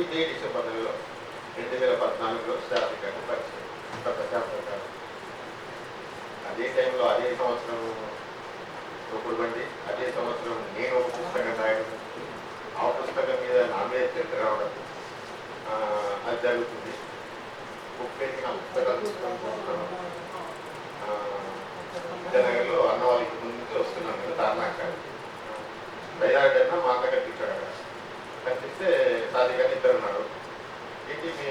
ఇదే డిసెంబర్ నెలలో రెండు వేల పద్నాలుగులో శాస్త్రికంగా పరిచయం. ప్రశాంత్ గారు అదే టైంలో అదే సంవత్సరం ఇప్పుడు బండి అదే సంవత్సరం నేను ఒక పుస్తకం రాయడం. ఆ పుస్తకం మీద నా మీద చర్చ రావడం అది జరుగుతుంది. బుక్ పెట్టి నా పుస్తకాలు తీసుకొని జనగర్లో అన్న వాళ్ళకి ముందు వస్తున్నాను కదా తార్నాక. దయాడన్నా మా దగ్గర కనిపిస్తే సాది కానీ ఇద్దరు ఉన్నారు. ఏంటి మీ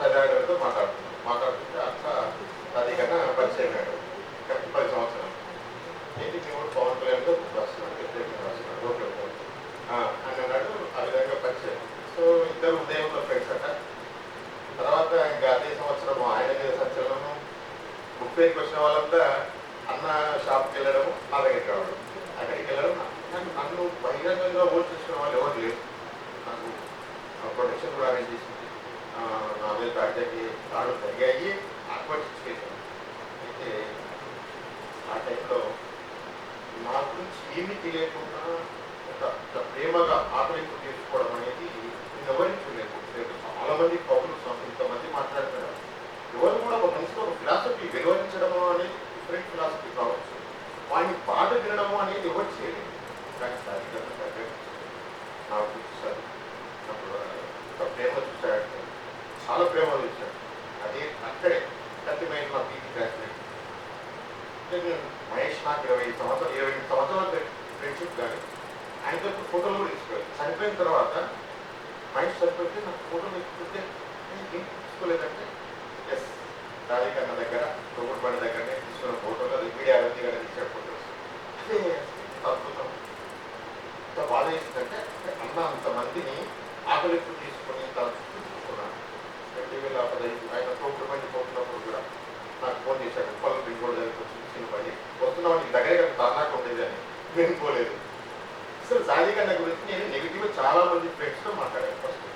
సదాగర్తో మాట్లాడుతున్నాం మాట్లాడుతుంటే అక్క సాది కన్నా పరిచయం అయ్యాడు కరెక్ట్ పది సంవత్సరాలు ఏంటి మీ కూడా పవన్ కళ్యాణ్తో వస్తున్నాడు వ్యతిరేకంగా వస్తున్నాడు ఓకే ఓకే ఆ, అని అన్నాడు ఆ విధంగా పరిచయం సో ఇద్దరు ఉదయంలో ఫ్రెండ్స్ అట తర్వాత ఇంకా అదే సంవత్సరం ఆయన మీద సంచలనం బుక్ పేరుకి వచ్చిన వాళ్ళంతా అన్న షాప్కి వెళ్ళడం నా దగ్గరికి రావడం అక్కడికి వెళ్ళడం నాకు నన్ను బహిరంగంగా ఓట్ చేసుకున్న వాళ్ళు ఎవరు లేరు నాకు ప్రొటెక్షన్ కూడా అరేంజ్ చేసింది ఆ, నా మీద అడ్డకి తాడు జరిగాయి ఆత్మహత్య అయితే ఆ టైంలో నా గురించి ఏమీ తెలియకుండా ఒక ఒక ప్రేమగా ఆకలింపు తీసుకోవడం అనేది నేను ఎవరికి చూడలేదు చాలా మంది పౌరులు ఇంతమంది మాట్లాడుతున్నారు ఎవరు కూడా ఒక మనిషికి ఒక ఫిలాసఫీ వెలువరించడము అనేది డిఫరెంట్ ఫిలాసఫీ కావచ్చు. వాడిని బాధ వినడము అనేది ఎవరు చేయలేదు. కానీ సార్ నాకు చూసారు అప్పుడు ఒక ప్రేమ చూశాడు చాలా ప్రేమ చూశాడు అదే అక్కడే కత్తిమైన మా పీటీ గ్రాడ్యుయేట్ నేను మహేష్ నాకు ఇరవై ఐదు సంవత్సరాలు ఇరవై ఎనిమిది సంవత్సరాలు ఫ్రెండ్షిప్ కానీ ఆయనతో ఫోటోలు కూడా తీసుకోలేదు చనిపోయిన తర్వాత మహేష్ చనిపోతే నాకు ఫోటోలు తీసుకుంటే నేను తీసుకోలేదంటే రాధిక అన్న దగ్గర బండి దగ్గరనే తీసుకున్న ఫోటోలు అది మీడియా వ్యక్తి గారు తీసే ఫోటోస్ అదే అద్భుతం. ఎంత బాధ వేసిందంటే అన్న అంతమందిని ఆకలింపు తీసుకొని తన చుట్టూ చూసుకున్నాను రెండు వేల పదహైదు ఆయన తోపుడు బండి పోతున్నప్పుడు కూడా నాకు ఫోన్ చేశాడు ఉప్పల్ రింగ్ రోడ్ దగ్గరికి వచ్చి చిన్న పని వస్తున్నావు నీకు దగ్గరే కదా తానాకు ఉండేది అని వినుకోలేదు అసలు సాజీ కన్నా గురించి నేను నెగిటివ్ చాలా మంది ఫ్రెండ్స్తో మాట్లాడాను ఫస్ట్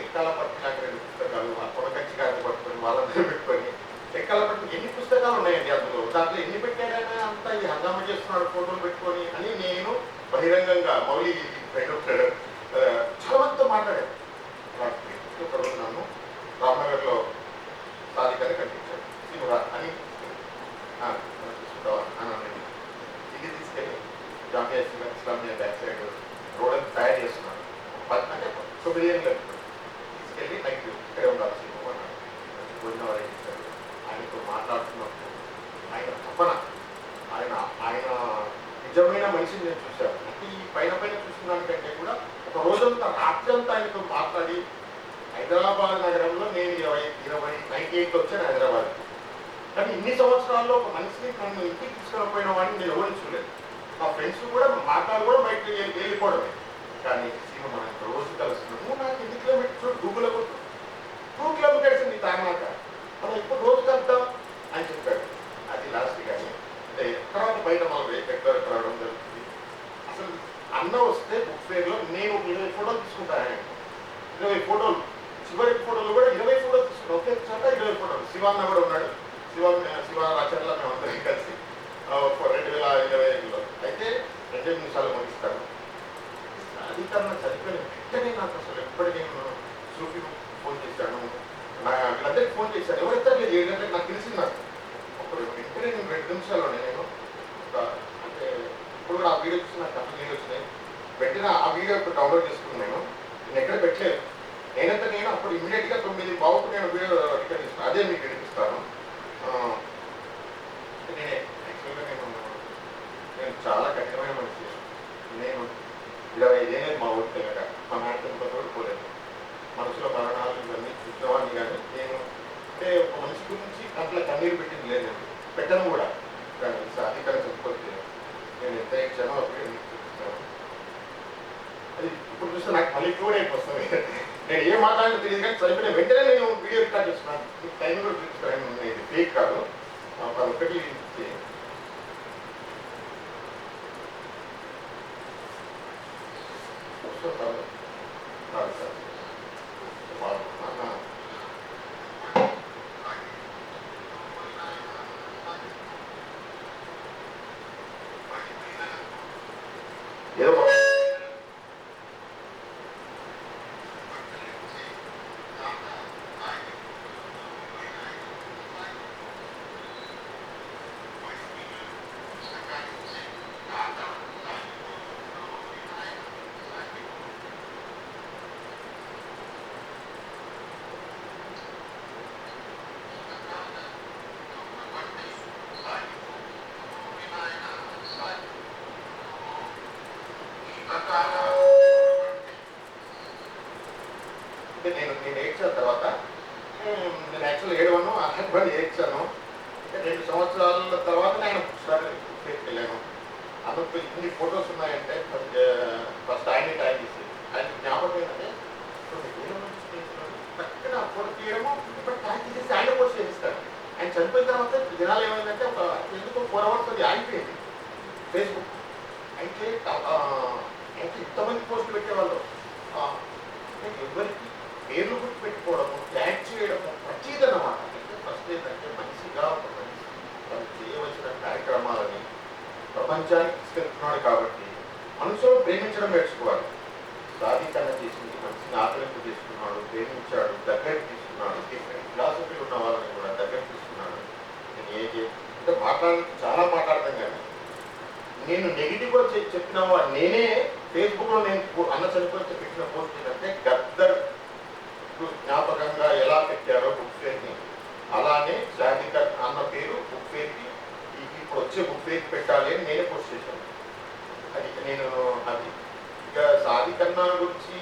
ఎక్కాల పట్టిన నాకు రెండు పుస్తకాలు ఆ కొనకచ్చి గారిని పట్టుకొని వాళ్ళందరూ పెట్టుకొని ఎక్కాల పట్టిన ఎన్ని పుస్తకాలు ఉన్నాయండి అందులో దాంట్లో ఎన్ని పెట్టాడైనా అంతా ఈ హంగామా చేస్తున్నాడు ఫోటోలు పెట్టుకొని అని నేను బహిరంగంగా మౌలి ఫ్రెండ్ ఉంటాడు ఆ, చాలా మందితో మాట్లాడాను వాటికి ఒక రోజు నన్ను రామనగర్లో సాధికారి కనిపించాడు శివరా అని ఆ, మనం చూసుకుంటావా అని అన్నాడు ఇది తీసుకెళ్ళి జామియా ఇస్లా- ఇస్లామియా బ్యాక్ సైడ్ రోడ్ అంతా తయారు చేస్తున్నాడు పది అంటే తొమ్మిది తీసుకెళ్ళి నైట్ ఇక్కడే ఉండాలి శివ అన్నాడు భోజనం అరేంజ్ ఆయనతో మాట్లాడుతున్నప్పుడు ఆయన తపన ఆయన ఆయన నిజమైన మనిషిని నేను చూశాను అంటే ఈ పైన పైన చూసిన దానికంటే కూడా ఒక రోజంతా రాత్రంతా ఆయనతో మాట్లాడి హైదరాబాద్ నగరంలో నేను ఇరవై ఇరవై నైన్టీ ఎయిట్ వచ్చాను హైదరాబాద్ కానీ ఇన్ని సంవత్సరాల్లో ఒక మనిషిని నన్ను ఇంటికి తీసుకురాపోయిన వాడిని నేను ఎవరిని చూడలేదు మా ఫ్రెండ్స్ కూడా మాట్లాడు కూడా బయటకు వెళ్ళి వెళ్ళిపోవడమే కానీ సీమ మనం ఇంత రోజు కలుస్తున్నాం నువ్వు నాకు ఎన్ని కిలోమీటర్స్ చూడు గూగుల్ కొట్టు టూ కిలోమీటర్స్ ఉంది తామాట మనం ఇప్పుడు రోజు కలుద్దాం అని చెప్పాడు అది లాస్ట్ కానీ అంటే ఎక్కడ బయట మనం ఎక్కడ రావడం జరుగుతుంది అసలు అన్న వస్తే బుక్ ఫేర్లో నేను ఇరవై ఫోటోలు తీసుకుంటాను ఆయన ఇరవై ఫోటోలు చివరి ఫోటోలు కూడా ఇరవై ఫోటోలు తీసుకున్నాం ఒకే చోట ఇరవై ఫోటోలు శివాన్న కూడా ఉన్నాడు శివ శివ రాచర్ల మేము అందరం కలిసి రెండు వేల ఇరవై ఐదులో అయితే రెండు నిమిషాలు ముగిస్తాను అధికారులు చనిపోయిన వెంటనే నాకు అసలు ఎప్పటికీ నేను సూఫీ ఫోన్ చేశాను నా వీళ్ళందరికీ ఫోన్ చేశాను ఎవరైతే లేదు ఏడు గంటలకు నాకు తెలిసింది నాకు అప్పుడు వెంటనే నేను రెండు నిమిషాల్లోనే నేను అంటే ఇప్పుడు కూడా ఆ వీడియో చూసి నాకు అసలు నీళ్ళు వచ్చినాయి వెంటనే ఆ వీడియో ఇప్పుడు డౌన్లోడ్ చేసుకున్నాను నేను నేను ఎక్కడ పెట్టలేదు నేనంతా నేను అప్పుడు ఇమీడియట్గా తొమ్మిది బాబుకు నేను వీడియో రిటర్న్ ఇస్తాను అదే మీకు వినిపిస్తాను నేనే యాక్చువల్గా నేను నేను చాలా కఠినమైన మనిషి నేను ఇరవై ఐదేళ్ళు మా ఊరి తినక మా నాయకులతో కూడా పోలేదు. మనసులో మరణాలు ఇవన్నీ చూసేవాడిని కానీ నేను అంటే ఒక మనిషి గురించి కంట్లో కన్నీరు పెట్టింది లేదు పెట్టను కూడా. కానీ అధికారం చెప్పుకోలేదు నేను ఎంత ఇచ్చానో అప్పుడే మీకు చూపిస్తాను అది ఇప్పుడు చూస్తే నాకు మళ్ళీ కూడా అయిపోతుంది. నేను ఏం మాట్లాడినా తెలియదు కానీ చదివిన వెంటనే నేను వీడియో రికార్డ్ చేస్తున్నాను. టైం కూడా చూపిస్తాను ఇది ఫేక్ కాదు ఒకటి ఇచ్చి వస్తుంటాను కాదు సార్ వాళ్ళు నాన్న ఏదో నేను నేను ఏడ్చిన తర్వాత ఉమ్, నేను యాక్చువల్ ఏడవను అక్కడ ఏడ్చాను అంటే రెండు సంవత్సరాల తర్వాత నేను ఒకసారి బుక్ వెళ్ళాను అందుకు ఇన్ని ఫొటోస్ ఉన్నాయంటే ఫస్ట్ ఫస్ట్ ఆయన ట్యాగ్ చేసి ఆయన జ్ఞాపకం ఏంటంటే చక్కగా ఫోటో తీయడము ఇప్పుడు ట్యాగ్ చేసి ఆయన పోస్ట్ చేస్తాడు ఆయన చనిపోయిన తర్వాత దినాలు ఏమైందంటే ఒక ఎందుకు ఫోర్ అవర్స్ అది ఆగిపోయింది. ఫేస్బుక్. అయితే అయితే ఇంతమంది పోస్టులు పెట్టేవాళ్ళు. ఎవరికి పేర్లు గుర్తు పెట్టుకోవడము ట్యాగ్ చేయడము ప్రతీది అన్నమాట. అయితే ఫస్ట్ ఏంటంటే మనిషిగా ఒక మనిషి తను చేయవలసిన కార్యక్రమాలని ప్రపంచానికి తీసుకెళ్తున్నాడు కాబట్టి మనుషులు ప్రేమించడం నేర్చుకోవాలి. సాధికరణ చేసింది మనిషిని ఆకలింపు చేసుకున్నాడు ప్రేమించాడు దగ్గరికి తీసుకున్నాడు డిఫరెంట్ ఫిలాసఫీలు ఉన్న వాళ్ళని కూడా దగ్గరికి తీసుకున్నాడు. నేను ఏ అంటే మాట్లాడడానికి చాలా మాట్లాడతాం కానీ నేను నెగిటివ్గా చెప్పిన నేనే ఫేస్బుక్లో నేను అన్న చనిపోతే పెట్టిన పోస్ట్ ఏంటంటే గద్దర్ జ్ఞాపకంగా ఎలా పెట్టారో బుక్ ఫేర్ని. అలానే సాధికర్ అన్న పేరు బుక్ ఫేర్కి ఇప్పుడు వచ్చే బుక్ పెట్టాలి అని నేనే పోస్ట్ చేశాను. అది నేను అది ఇక సాది కన్నా గురించి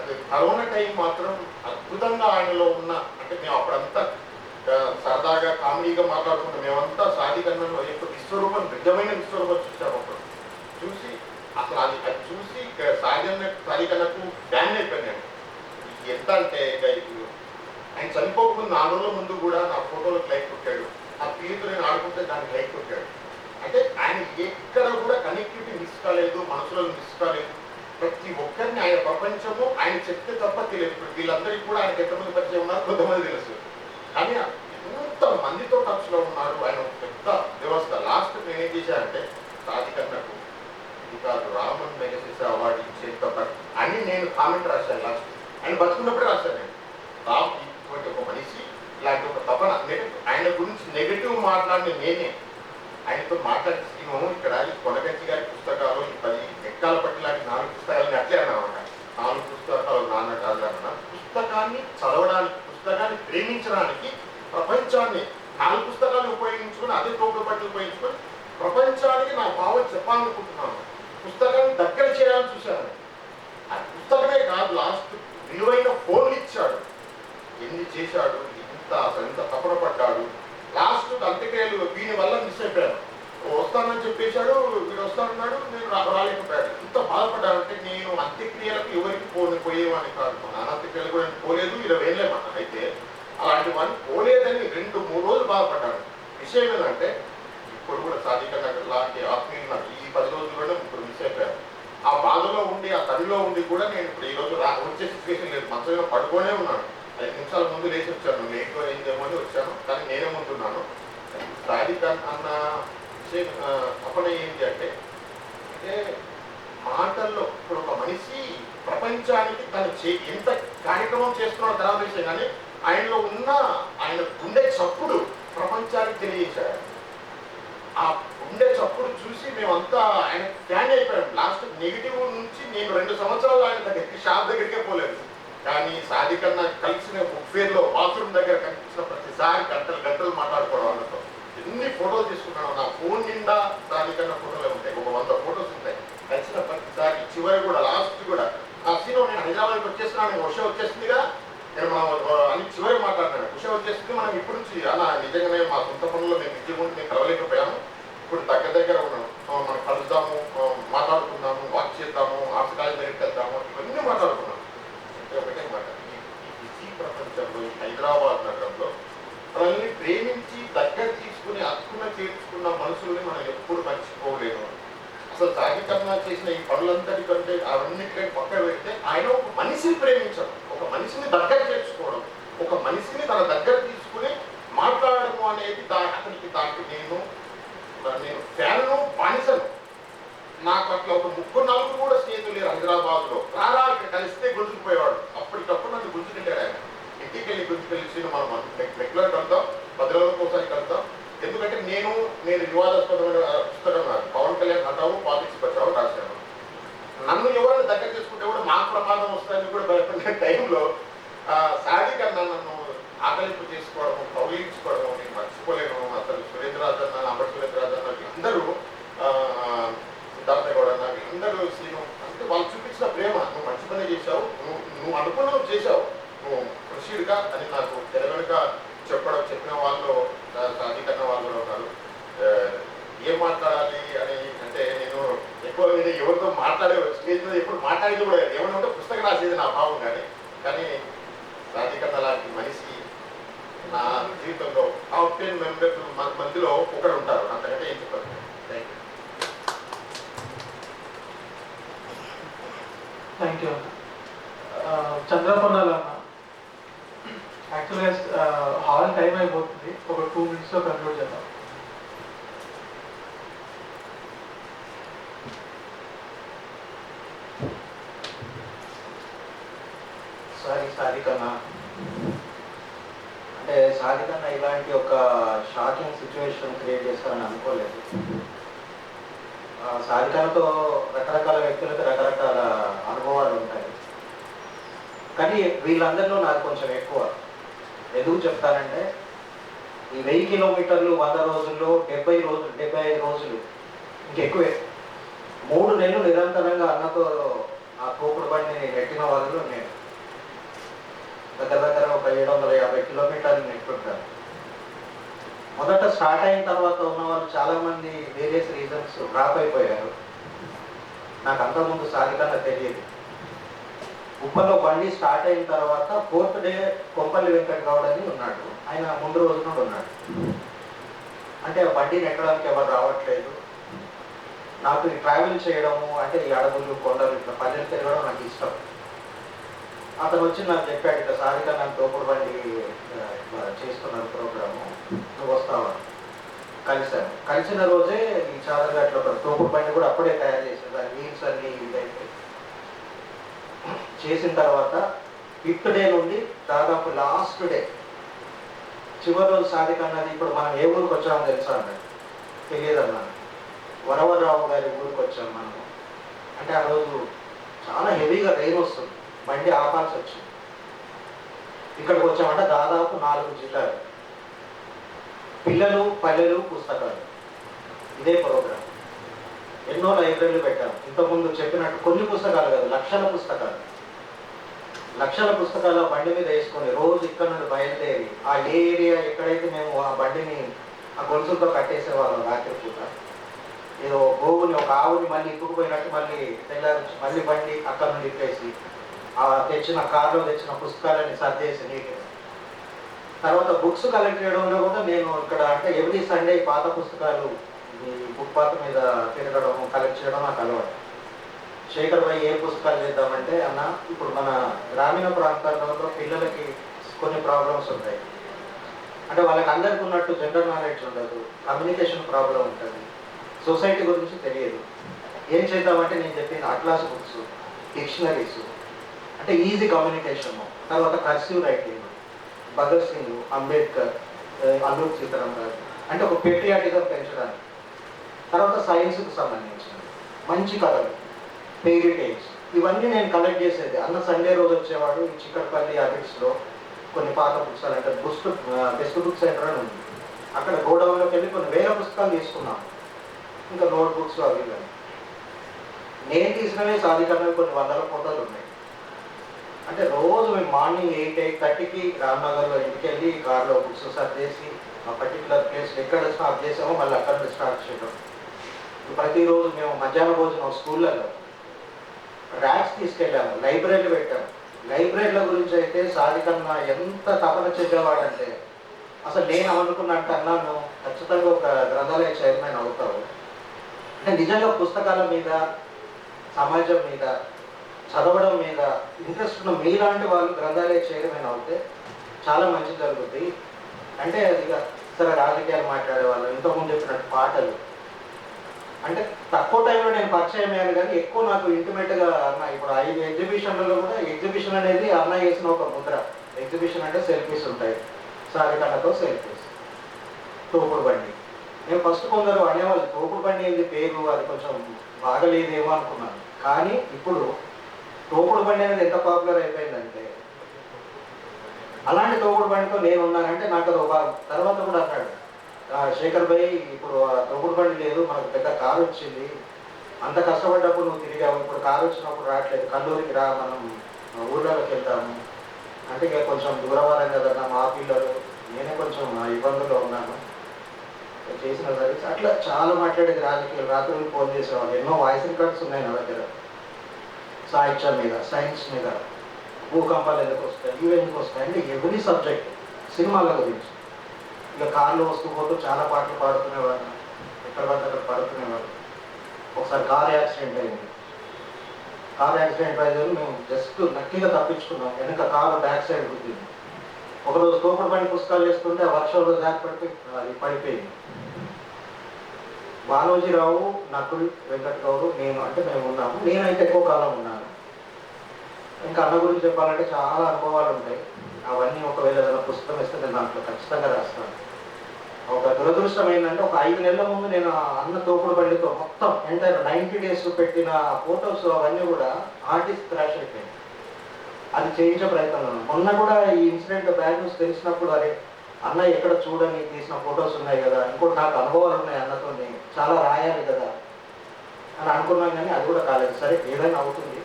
అది కరోనా టైం మాత్రం అద్భుతంగా ఆయనలో ఉన్న అంటే మేము అప్పుడంతా సరదాగా కామెడీగా మాట్లాడుకుంటాం మేమంతా సాధికరణలో యొక్క విశ్వరూపం నిజమైన విశ్వరూపం చూసాము అప్పుడు. చూసి అసలు అది అది చూసి సాధన సాధికరణకు బ్యాన్ అయిపోయాను ఎంత అంటే ఇక ఆయన చనిపోకముందు నాలుగు రోజుల ముందు కూడా నా ఫోటోలకు లైక్ కొట్టాడు. ఆ పీతో నేను ఆడుకుంటే దాన్ని లైక్ కొట్టాడు. అంటే ఆయన ఎక్కడ కూడా కనెక్టివిటీ మిస్ కాలేదు మనసులో మిస్ కాలేదు. ప్రతి ఒక్కరిని ఆయన ప్రపంచము ఆయన చెప్తే తప్ప తెలియదు. ఇప్పుడు వీళ్ళందరికీ కూడా ఆయనకి ఎంతమంది పరిచయం ఉన్నారు కొంతమంది తెలుసు. కానీ ఎంత మందితో టచ్లో ఉన్నారు ఆయన పెద్ద వ్యవస్థ. లాస్ట్ నేనేం చేశానంటే సాధికన్నకు ఇది కాదు రామన్ మెగసెస్ అవార్డు ఇచ్చేంత అని నేను కామెంట్ రాశాను లాస్ట్ ఆయన బతుకున్నప్పుడే రాశాను నేను. రామ్ ఇటువంటి ఒక మనిషి ఇలాంటి ఒక తపన ఆయన గురించి నెగటివ్ మాట్లాడిన నేనే. ఆయనతో మాట్లాడి శ్రీను ఇక్కడ ఈ కొనగంచి గారి పుస్తకాలు ఈ పది ఎక్కాల పట్టి లాంటి నాలుగు పుస్తకాలు అట్లే అన్నమాట నాలుగు పుస్తకాలు నాన్న కాదు అన్న పుస్తకాన్ని చదవడానికి పుస్తకాన్ని ప్రేమించడానికి ప్రపంచాన్ని నాలుగు పుస్తకాలు ఉపయోగించుకొని అదే తోపుడు పట్టి ఉపయోగించుకొని ప్రపంచానికి నా భావం చెప్పాలనుకుంటున్నాను పుస్తకాన్ని దగ్గర చేయాలని చూశాను ఆ పుస్తకమే కాదు లాస్ట్ విలువైన ఫోన్ ఇచ్చాడు ఎన్ని చేశాడు ఇంత అసలు ఎంత తపన పడ్డాడు లాస్ట్ అంత్యక్రియలు దీని వల్ల మిస్ అయిపోయాను వస్తానని చెప్పేశాడు వీడు వస్తానన్నాడు నేను రా- రాలేకపోయాడు ఇంత బాధపడ్డానంటే నేను అంత్యక్రియలకు ఎవరికి పోని పోయేవాడిని కాదు మా నాన్న అంత్యక్రియలు కూడా నేను పోలేదు ఇరవై ఏళ్ళే మన అయితే అలాంటి వాడిని పోలేదని రెండు మూడు రోజులు బాధపడ్డాను విషయం ఏంటంటే ఇప్పుడు కూడా సాధికంగా లాంటి ఆత్మీయులు నాకు ఈ పది ఇప్పుడు మిస్ అయిపోయారు ఆ బాధలో ఉండి ఆ తడిలో ఉండి కూడా నేను ఇప్పుడు ఈ రోజు రా వచ్చే సిచ్యువేషన్ లేదు. మంచంలో పడుకోనే ఉన్నాను. ఐదు నిమిషాల ముందు లేచి వచ్చాను. లేట్ అయిందేమో అని వచ్చాను. కానీ నేనే ముందున్నాను దాని అన్న విషయం తపన ఏంటి అంటే అంటే మాటల్లో ఇప్పుడు ఒక మనిషి ప్రపంచానికి తను చే ఎంత కార్యక్రమం చేస్తున్నాడో తర్వాత విషయం కానీ ఆయనలో ఉన్న ఆయన గుండె చప్పుడు ప్రపంచానికి తెలియజేశాడు. ఆ గుండె అప్పుడు చూసి మేమంతా ఆయన ఫ్యాన్ అయిపోయాం. లాస్ట్ నెగిటివ్ నుంచి నేను రెండు సంవత్సరాలు ఆయన దగ్గరికి షాప్ దగ్గరికే పోలేదు. కానీ సాధికన్నా కలిసిన బుక్ ఫేర్ బాత్రూమ్ దగ్గర కనిపించిన ప్రతిసారి గంటలు గంటలు మాట్లాడుకోవడం వాళ్ళతో ఎన్ని ఫోటోలు తీసుకున్నాను నా ఫోన్ నిండా సాధికన్న ఫోటోలే ఉంటాయి ఒక వంద ఫోటోస్ ఉంటాయి కలిసిన ప్రతిసారి చివరి కూడా లాస్ట్ కూడా ఆ సీన్ నేను హైదరాబాద్కి వచ్చేస్తున్నాను ఉష వచ్చేస్తుందిగా నేను మనం అని చివరి మాట్లాడినాను ఉష వచ్చేస్తుంది మనం ఇప్పుడు నుంచి అలా నిజంగానే మా సొంత పనుల్లో మేము విద్య ఉండి మేము కలవలేకపోయాము ఇప్పుడు దగ్గర దగ్గర ఉన్నాం ఆ, మనం కలుద్దాము ఆ, మాట్లాడుకుందాము వాక్ చేద్దాము ఆర్ట్స్ కాలేజ్ దగ్గరికి వెళ్దాము ఇవన్నీ మాట్లాడుకున్నాం అంటే ఒకటే మాట ఈ ఈ బిజీ ప్రపంచంలో ఈ హైదరాబాద్ నగరంలో మనల్ని ప్రేమించి దగ్గర తీసుకుని అక్కున చేర్చుకున్న మనుషుల్ని మనం ఎప్పుడు మర్చిపోలేము అసలు సాహిత్యంగా చేసిన ఈ పనులంతటి కంటే అవన్నిటికంటే పక్కన పెడితే ఆయన ఒక మనిషిని ప్రేమించడం ఒక మనిషిని దగ్గర చేర్చుకోవడం ఒక మనిషిని తన దగ్గర తీసుకుని మాట్లాడము అనేది చెప్పి దానికి నేను నేను ఫ్యాన్ను బానిసను. నాకు అట్లా ఒక ముగ్గురు నలుగురు కూడా స్నేహితులు లేరు హైదరాబాద్లో. రారా ఇక్కడ కలిస్తే గుంజుకుపోయేవాడు అప్పటికప్పుడు నన్ను గుంజుకుంటాడు ఆయన. ఇంటికి వెళ్ళి గుంజుకెళ్ళి మనం రెగ్యులర్ కలుద్దాం పది రోజులకు ఒకసారి కలుద్దాం. ఎందుకంటే నేను నేను వివాదాస్పదమైన పుస్తకం పవన్ కళ్యాణ్ హఠావు పాలిటిక్స్ బచావు రాశాను నన్ను ఎవరైనా దగ్గర చేసుకుంటే కూడా మాకు ప్రమాదం వస్తుందని కూడా భయపడిన టైంలో సాధికంగా నన్ను ఆకలింపు చేసుకోవడము కౌలించుకోవడము నేను మర్చిపోలేను. రాజన్న అంబర్సులకు రాజన్న అందరూ సిద్ధార్థ గౌడ నాకు అందరూ శ్రీను అంటే వాళ్ళు చూపించిన ప్రేమ నువ్వు మంచి పని చేశావు నువ్వు నువ్వు అనుకున్నావు చేశావు. నువ్వు కృషిగా అని నాకు తెలవనిగా చెప్పడం చెప్పిన వాళ్ళు సాధీకరణ వాళ్ళు ఉన్నారు. ఏం మాట్లాడాలి అని అంటే నేను ఎక్కువ ఎవరితో మాట్లాడే స్టేజ్ మీద ఎప్పుడు మాట్లాడేది కూడా ఏమన్నా ఉంటే పుస్తకం రాసేది నా భావం కానీ అంటే అంటే సాధికన్న ఇలాంటి ఒక షాకింగ్ సిచ్యువేషన్ క్రియేట్ చేస్తారని అనుకోలేదు. ఆ, రకరకాల వ్యక్తులకు రకరకాల అనుభవాలు ఉంటాయి. కానీ వీళ్ళందరిలో నాకు కొంచెం ఎక్కువ. ఎందుకు చెప్తానంటే ఈ వెయ్యి కిలోమీటర్లు వంద రోజుల్లో డెబ్బై రోజులు డెబ్బై ఐదు రోజులు ఇంకెక్కువే. మూడు నెలలు నిరంతరంగా అన్నతో ఆ తోపుడు బండిని నెట్టిన వాళ్ళు నేను. దగ్గర దగ్గర ఒక ఏడు వందల యాభై కిలోమీటర్లు నెట్టుకుంటారు మొదట స్టార్ట్ అయిన తర్వాత ఉన్న వాళ్ళు చాలా మంది వేరియస్ రీజన్స్ డ్రాప్ అయిపోయారు. నాకు అంతకుముందు సాధికంగా తెలియదు. ఉప్పలో బండి స్టార్ట్ అయిన తర్వాత ఫోర్త్ డే కొంపల్లి వెంకట గౌడ్ అని ఉన్నాడు. ఆయన ముందు రోజు నుండి ఉన్నాడు. అంటే ఆ బండిని ఎక్కడానికి ఎవరు రావట్లేదు. నాకు ట్రావెల్ చేయడము అంటే ఈ అడవులు కొండలు ఇట్లా పల్లెలు తిరగడం నాకు ఇష్టం. అతను వచ్చి నాకు చెప్పాడు ఇట్లా సారిక నాకు తోపుడు బండి ఇట్లా చేస్తున్నారు ప్రోగ్రాము నువ్వు వస్తావా? కలిశాను. కలిసిన రోజే ఈ చాదరగట్లో ఒక తోపుడు బండి కూడా అప్పుడే తయారు చేశాను దాని వీల్స్ అన్ని ఇదైతే. చేసిన తర్వాత ఫిఫ్త్ డే నుండి దాదాపు లాస్ట్ డే. చివరి రోజు సాధిక అన్నది ఇప్పుడు మనం ఏ ఊరికి వచ్చామో తెలుసా అన్నాడు తెలియదన్నా వరవరరావు గారి ఊరికి వచ్చాం మనము. అంటే ఆ రోజు చాలా హెవీగా రైన్ వస్తుంది. బండి ఆపాల్సి వచ్చింది. ఇక్కడికి వచ్చామంటే దాదాపు నాలుగు జిల్లాలు. పిల్లలు పల్లెలు పుస్తకాలు. ఇదే ప్రోగ్రాం ఎన్నో లైబ్రరీలు పెట్టాం. ఇంతకుముందు చెప్పినట్టు కొన్ని పుస్తకాలు కాదు లక్షల పుస్తకాలు. లక్షల పుస్తకాలు బండి మీద వేసుకొని రోజు ఇక్కడ నుండి బయలుదేరి ఆ ఏ ఏరియా ఎక్కడైతే మేము ఆ బండిని ఆ గొలుసులతో కట్టేసే వాళ్ళం రాత్రి పూట ఏదో గోవుని ఒక ఆవుని మళ్ళీ ఇప్పుకుపోయినట్టు మళ్ళీ తెల్లారి మళ్ళీ బండి అక్కడ నుండి ఇప్పేసి ఆ తెచ్చిన కార్లో తెచ్చిన పుస్తకాలని సర్దేసి నీట్గా తర్వాత బుక్స్ కలెక్ట్ చేయడంలో కూడా నేను ఇక్కడ అంటే ఎవ్రీ సండే పాత పుస్తకాలు ఈ బుక్ పాత మీద తిరగడం కలెక్ట్ చేయడం నాకు అలవాటు. శేఖర్ భాయ్ ఏ పుస్తకాలు చేద్దామంటే అన్న ఇప్పుడు మన గ్రామీణ ప్రాంతాల్లో పిల్లలకి కొన్ని ప్రాబ్లమ్స్ ఉంటాయి. అంటే వాళ్ళకి అందరికీ ఉన్నట్టు జనరల్ నాలెడ్జ్ ఉండదు కమ్యూనికేషన్ ప్రాబ్లం ఉంటుంది. సొసైటీ గురించి తెలియదు. ఏం చేద్దామంటే నేను చెప్పిన అట్లాస్ బుక్స్ డిక్షనరీస్ అంటే ఈజీ కమ్యూనికేషన్ తర్వాత కర్సివ్ రైటింగ్ భగత్ సింగ్ అంబేద్కర్ ఆ, సీతారాం గారు అంటే ఒక పెట్రియాటిజం పెంచడానికి. తర్వాత సైన్స్కు సంబంధించిన మంచి కథలు ఫెయిరీ ఇవన్నీ నేను కలెక్ట్ చేసేది. అన్న సండే రోజు వచ్చేవాడు ఈ చిక్కడపల్లి ఆఫీస్లో కొన్ని పాత పుస్తకాలు అంటే బుస్ట్ బెస్ట్ బుక్ సెంటర్ అని ఉంది. అక్కడ గోడౌన్లోకి వెళ్ళి కొన్ని వేల పుస్తకాలు తీసుకున్నాను. ఇంకా నోట్ బుక్స్ అవి నేను తీసినవే సాధికారంగా కొన్ని వందల ఫోటోలు ఉన్నాయి. అంటే రోజు మేము మార్నింగ్ ఎయిట్ ఎయిట్ థర్టీకి రామ్నగర్లో ఇంటికి వెళ్ళి కార్లో బుక్స్ సర్దేసి ఆ పర్టికులర్ ప్లేస్ ఎక్కడ స్టార్ట్ చేసామో మళ్ళీ అక్కడ స్టార్ట్ చేయడం ప్రతిరోజు మేము మధ్యాహ్న భోజనం స్కూళ్ళలో ర్యాక్స్ తీసుకెళ్ళాము లైబ్రరీలు పెట్టాము లైబ్రరీల గురించి అయితే సాధికన్నా ఎంత తపన చేసేవాడంటే అసలు నేను అనుకున్నట్టు అన్నాను ఖచ్చితంగా ఒక గ్రంథాలయ చైర్మన్ అవుతావు. అంటే నిజంగా పుస్తకాల మీద సమాజం మీద చదవడం మీద ఇంట్రెస్ట్ ఉన్న మీలాంటి వాళ్ళు గ్రంథాలయ చైర్మన్ అవుతే చాలా మంచి జరుగుతుంది అంటే అది ఇక సరే రాజకీయాలు మాట్లాడే వాళ్ళు ఇంతకుముందు చెప్పినట్టు పాటలు. అంటే తక్కువ టైంలో నేను పరిచయం అయ్యాను కానీ ఎక్కువ నాకు ఇంటిమేట్గా అన్న ఇప్పుడు ఐదు ఎగ్జిబిషన్లలో కూడా ఎగ్జిబిషన్ అనేది అన్న వేసిన ఒక ముద్ర. ఎగ్జిబిషన్ అంటే సెల్ఫీస్ ఉంటాయి. సారికన్నతో సెల్ఫీస్ తోపుడు బండి. నేను ఫస్ట్ కొందరు అనేవాళ్ళు తోపుడు బండి ఏంది పేరు? అది కొంచెం బాగలేదేమో అనుకున్నాను. కానీ ఇప్పుడు తోపుడు బండి అనేది ఎంత పాపులర్ అయిపోయిందంటే అలాంటి తోపుడు బండితో నేను ఉన్నానంటే నాకు అది ఒక తర్వాత కూడా అన్నాడు. శేఖర్ భాయ్ ఇప్పుడు ఆ తోపుడు బండి లేదు మనకు పెద్ద కారు వచ్చింది అంత కష్టపడ్డప్పుడు నువ్వు తిరిగావు ఇప్పుడు కారు వచ్చినప్పుడు రావట్లేదు కల్లూరికి రా మనం ఊళ్ళోకి వెళ్తాము. అంటే ఇక కొంచెం దూరవారం కదన్నా మా పిల్లలు నేనే కొంచెం ఇబ్బందుల్లో ఉన్నాను. చేసిన సరే అట్లా చాలా మాట్లాడేది రాజకీయాలు రాత్రులు ఫోన్ చేసేవాళ్ళు ఎన్నో వాయిస్ రికార్డ్స్ ఉన్నాయి నా దగ్గర. సాహిత్యం మీద సైన్స్ మీద భూకంపాలు ఎందుకు వస్తాయి ఇవి ఎందుకు వస్తాయి అంటే ఎవ్రీ సబ్జెక్ట్ సినిమాల గురించి ఇక కార్లో వస్తూ పోతూ చాలా పాటలు పాడుకునేవాడు ఎక్కడ పడితే అక్కడ పాడుకునేవాడు ఒకసారి కార్ యాక్సిడెంట్ అయింది. కార్ యాక్సిడెంట్ అయ్యేది మేము జస్ట్ నక్కిగా తప్పించుకున్నాం వెనక కారు బ్యాక్ సైడ్ గుద్దింది. ఒకరోజు తోపుడు పని పుస్తకాలు వేస్తుంటే ఆ వర్షంలో దాటి పడిపోయి అది పడిపోయింది. బాలోజీరావు నకుల్ వెంకట్ గౌరు నేను అంటే మేము ఉన్నాము. నేనైతే ఎక్కువ కాలం ఉన్నాను. ఇంకా అన్న గురించి చెప్పాలంటే చాలా అనుభవాలు ఉంటాయి. అవన్నీ ఒకవేళ ఏదైనా పుస్తకం ఇస్తే నేను దాంట్లో ఖచ్చితంగా రాస్తాను. ఒక దురదృష్టం ఏంటంటే ఒక ఐదు నెలల ముందు నేను అన్న తోపుడు బండితో మొత్తం ఎంటైర్ నైంటీ డేస్ పెట్టిన ఫొటోస్ అవన్నీ కూడా ఆర్టిస్ట్ క్రాష్ అయిపోయాయి అది చేయించే ప్రయత్నం మొన్న కూడా ఈ ఇన్సిడెంట్ బ్యాడ్ న్యూస్ తెలిసినప్పుడు అరే అన్న ఎక్కడ చూడని తీసిన ఫొటోస్ ఉన్నాయి కదా ఇంకోటి నాకు అనుభవాలు ఉన్నాయి అన్నతో చాలా రాయాలి కదా అని అనుకున్నాం కానీ అది కూడా కాలేదు. సరే ఏదైనా అవుతుంది.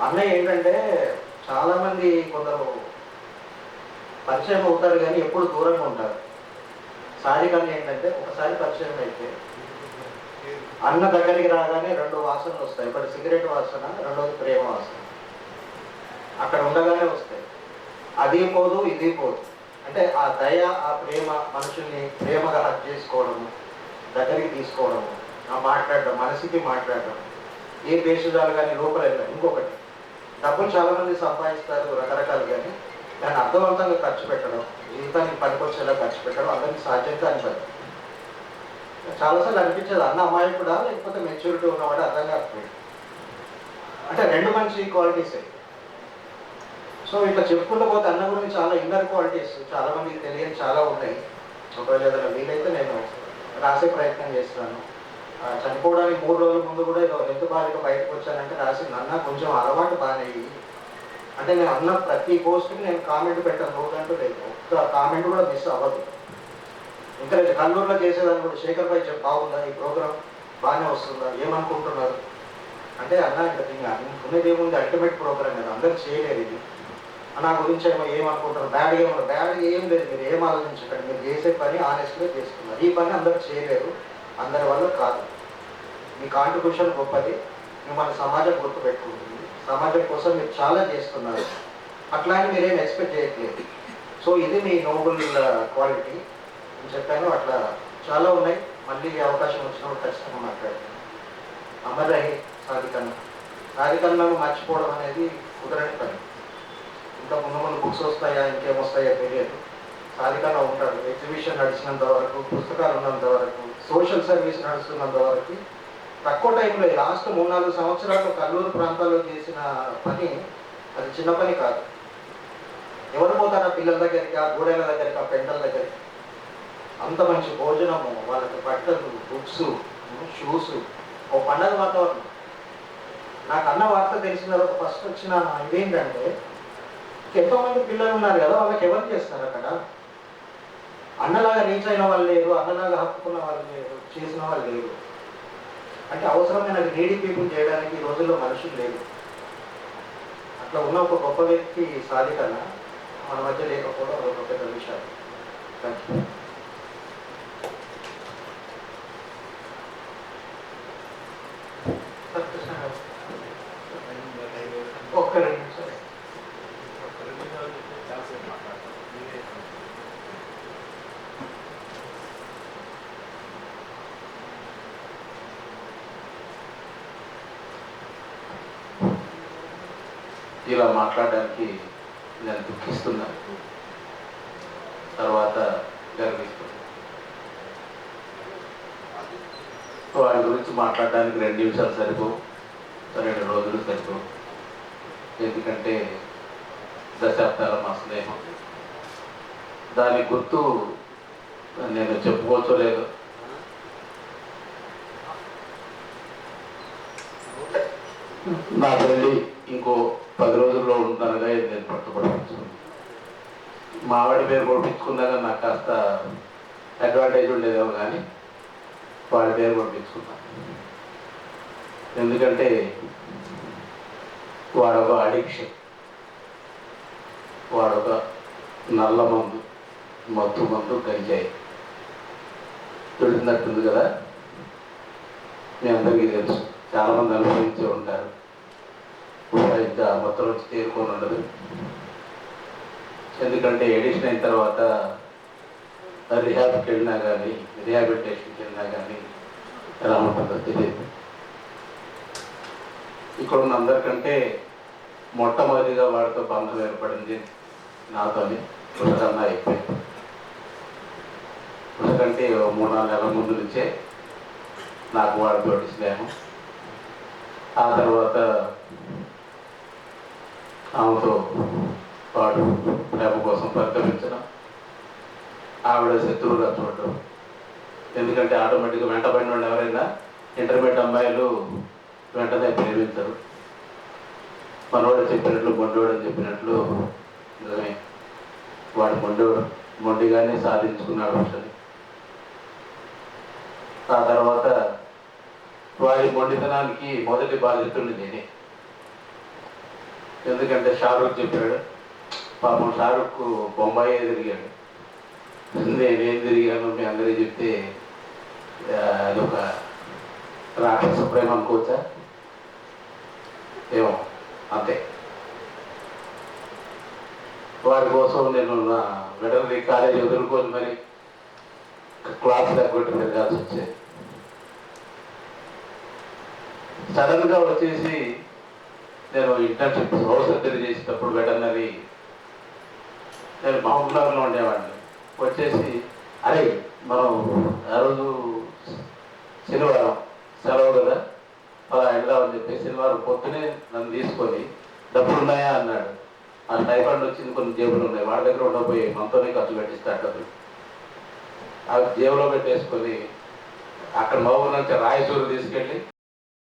అన్నయ్య ఏంటంటే చాలా మంది కొందరు పరిచయం అవుతారు కానీ ఎప్పుడు దూరంగా ఉంటారు. సారికన్న ఏంటంటే ఒకసారి పరిచయం అయితే అన్న దగ్గరికి రాగానే రెండు వాసనలు వస్తాయి. ఒకటి సిగరెట్ వాసన రెండోది ప్రేమ వాసన. అక్కడ ఉండగానే వస్తాయి. అది పోదు ఇది పోదు. అంటే ఆ దయ ఆ ప్రేమ మనుషుల్ని ప్రేమగా హక్ చేసుకోవడము దగ్గరికి తీసుకోవడము ఆ మాట్లాడడం మనసుకి మాట్లాడడం ఏ భేషజాలు కానీ లోపల ఇంకొకటి డబ్బులు చాలా మంది సంపాదిస్తారు రకరకాలు కానీ దాన్ని అర్థవంతంగా ఖర్చు పెట్టడం జీవితానికి పనికొచ్చేలా ఖర్చు పెట్టడం అందరికి సాధ్యత అని పని. చాలాసార్లు అనిపించేది అన్న అమ్మాయి కూడా లేకపోతే మెచ్యూరిటీ ఉన్నవాడు అర్థం కాకపోయింది. అంటే రెండు మంచి క్వాలిటీసే. సో ఇట్లా చెప్పుకుంటూ పోతే అన్న గురించి చాలా ఇన్నర్ క్వాలిటీస్ చాలా మందికి తెలియని చాలా ఉన్నాయి. ఒకవేళ ఏదైనా వీలైతే నేను రాసే ప్రయత్నం చేస్తున్నాను చనిపోవడానికి మూడు రోజుల ముందు కూడా ఏదో హెల్త్ బాగా బయటకు వచ్చానంటే రాసింది అన్న కొంచెం అలవాటు బాగానే అంటే నేను అన్న ప్రతి పోస్ట్కి నేను కామెంట్ పెట్టాను రోజంటూ లేదు. ఒక్క కామెంట్ కూడా మిస్ అవ్వదు. ఇంకా కల్లూరులో చేసేదాన్ని కూడా శేఖర్ భాయ్ చెప్పి బాగుందా? ఈ ప్రోగ్రామ్ బాగానే వస్తుందా? ఏమనుకుంటున్నారు? అంటే అన్న ఇంకా దీన్ని అనుకునేది ఏముంది? అల్టిమేట్ ప్రోగ్రామ్ కదా. అందరూ చేయలేదు ఇది. నా గురించి ఏమో ఏమనుకుంటారు బ్యాడ్ ఏమో బ్యాడ్ ఏం లేదు. మీరు ఏం ఆలోచించకండి. మీరు చేసే పని ఆనెస్ట్గా చేసుకున్నారు. ఈ పని అందరూ చేయలేరు అందరి వల్ల కాదు. మీ కాంట్రిబ్యూషన్ గొప్పది మిమ్మల్ని సమాజం గుర్తుపెట్టుకుంటుంది సమాజం కోసం మీరు చాలా చేస్తున్నారు. అట్లా అని మీరేం ఎక్స్పెక్ట్ చేయట్లేదు. సో ఇది మీ నోబుల్ క్వాలిటీ. నేను చెప్పాను అట్లా చాలా ఉన్నాయి. మళ్ళీ అవకాశం వచ్చినప్పుడు ఖచ్చితంగా మాట్లాడతాను. అమరహి సాధికన్న సాధికన్నను మర్చిపోవడం అనేది కుదరని పని. ఇంకా ముందు ముందు బుక్స్ వస్తాయా ఇంకేం వస్తాయో తెలియదు. సాధికన్న ఉంటాడు. ఎగ్జిబిషన్ నడిచినంత వరకు పుస్తకాలు ఉన్నంత వరకు సోషల్ సర్వీస్ నడుస్తున్నంత వరకు తక్కువ టైంలో లాస్ట్ మూడు నాలుగు సంవత్సరాలు కల్లూరు ప్రాంతాల్లో చేసిన పని అది చిన్న పని కాదు. ఎవరు పోతారా పిల్లల దగ్గరికి ఆ గూడెల దగ్గరికి ఆ పెంటల దగ్గరికి? అంత మంచి భోజనము వాళ్ళకి బట్టలు బుక్స్ షూస్ ఓ పండగ వాతావరణం. నాకు అన్న వార్త తెలిసిన తర్వాత ఫస్ట్ వచ్చిన ఇదేంటంటే ఎంతోమంది పిల్లలు ఉన్నారు కదా వాళ్ళకి ఎవరు చేస్తారు అక్కడ? అన్నలాగా రీచ్ అయిన వాళ్ళు లేరు అన్నలాగా హక్కుకున్న వాళ్ళు లేరు చేసిన వాళ్ళు లేరు. అంటే అవసరమైన నీడీ పీపుల్ చేయడానికి ఈ రోజుల్లో మనుషులు లేదు అట్లా ఉన్న ఒక గొప్ప వ్యక్తి సాధికన? మన మధ్య లేకపోవడం ఒక పెద్ద విషయం. థ్యాంక్ యూ ఒక్క రెండు నిమిషాలు ఇలా మాట్లాడడానికి నేను దుఃఖిస్తున్నాను తర్వాత గర్విస్తున్నాను వాడి గురించి మాట్లాడడానికి రెండు నిమిషాలు సరిపో రెండు రోజులు సరిపో. ఎందుకంటే దశాబ్దాల మా స్నేహం. దాని గుర్తు నేను చెప్పుకోవచ్చో లేదు? నా తల్లి ఇంకో పది రోజుల్లో ఉంటానుగా ఇది నేను పట్టుబడవచ్చు మా వాడి పేరు కొట్టించుకున్నాక నాకు కాస్త అడ్వాంటేజ్ ఉండేదేమో కానీ వాడి పేరు పంపించుకున్నాను ఎందుకంటే వాడొక అడిక్షన్ వాడొక నల్ల మందు మత్తు మందు గంజాయి. వెళుతున్నట్టుంది కదా? మీ అందరికీ తెలుసు. చాలామంది అనుభవించే ఉంటారు. ఇంత ఇంకా మొత్తం వచ్చి చేరుకొని ఉండదు. ఎందుకంటే ఎడిషన్ అయిన తర్వాత రిహాబ్కి వెళ్ళినా కానీ రిహాబిలిటేషన్కి వెళ్ళినా కానీ ఎలా ఉంటుందో తెలియదు ఇక్కడ ఉన్న అందరికంటే మొట్టమొదటిగా వాడితో బంధం ఏర్పడింది నాతోని పుస్తకన్నా అయిపోయింది ఎందుకంటే మూడు నాలుగు నెలల ముందు నుంచే నాకు వాడితో స్నేహం. ఆ తర్వాత ఆమెతో పాటు ప్రేమ కోసం పరితమించడం ఆవిడ శత్రువుగా చూడటం ఎందుకంటే ఆటోమేటిక్గా వెంటబడిన వాళ్ళు ఎవరైనా ఇంటర్మీడియట్ అమ్మాయిలు వెంటనే ప్రేమించరు. మనోడు చెప్పినట్లు మొండోడు అని చెప్పినట్లు నిజమే. వాడు మొండోడు మొండిగానే సాధించుకున్నాడు అసలు. ఆ తర్వాత వారి మొండితనానికి మొదటి బాధితుడిని నేనే. ఎందుకంటే షారూక్ చెప్పాడు పాపం షారూక్ బొంబాయి తిరిగాడు నేనేం తిరిగాను మీ అందరికీ చెప్తే అదొక రాక్షస ప్రేమ అనుకోవచ్చా? ఏమో అంతే. వారి కోసం నేను నా వెటనరీ కాలేజ్ ఎదుర్కొని మరి క్లాస్ తగ్గట్టు తిరగాల్సి వచ్చేది. సడన్గా వచ్చేసి నేను ఇంటర్న్షిప్ హౌస్ సర్జరీ చేసేటప్పుడు వెటర్నరీ నేను మహబూబ్నగర్లో ఉండేవాడిని వచ్చేసి అరే మనం ఆ రోజు శనివారం సెలవు కదా అలా వెళ్దామని చెప్పి శనివారం పొద్దునే నన్ను తీసుకొని డబ్బులు ఉన్నాయా అన్నాడు. ఆ స్టైఫండ్ వచ్చింది కొన్ని జేబులు ఉన్నాయి. వాడి దగ్గర ఉండబోయి మనతోనే ఖర్చు పెట్టిస్తాడు డబ్బులు ఆ జేబులో పెట్టేసుకొని అక్కడ మహబూబ్ నుంచి రాయచూరు తీసుకెళ్ళి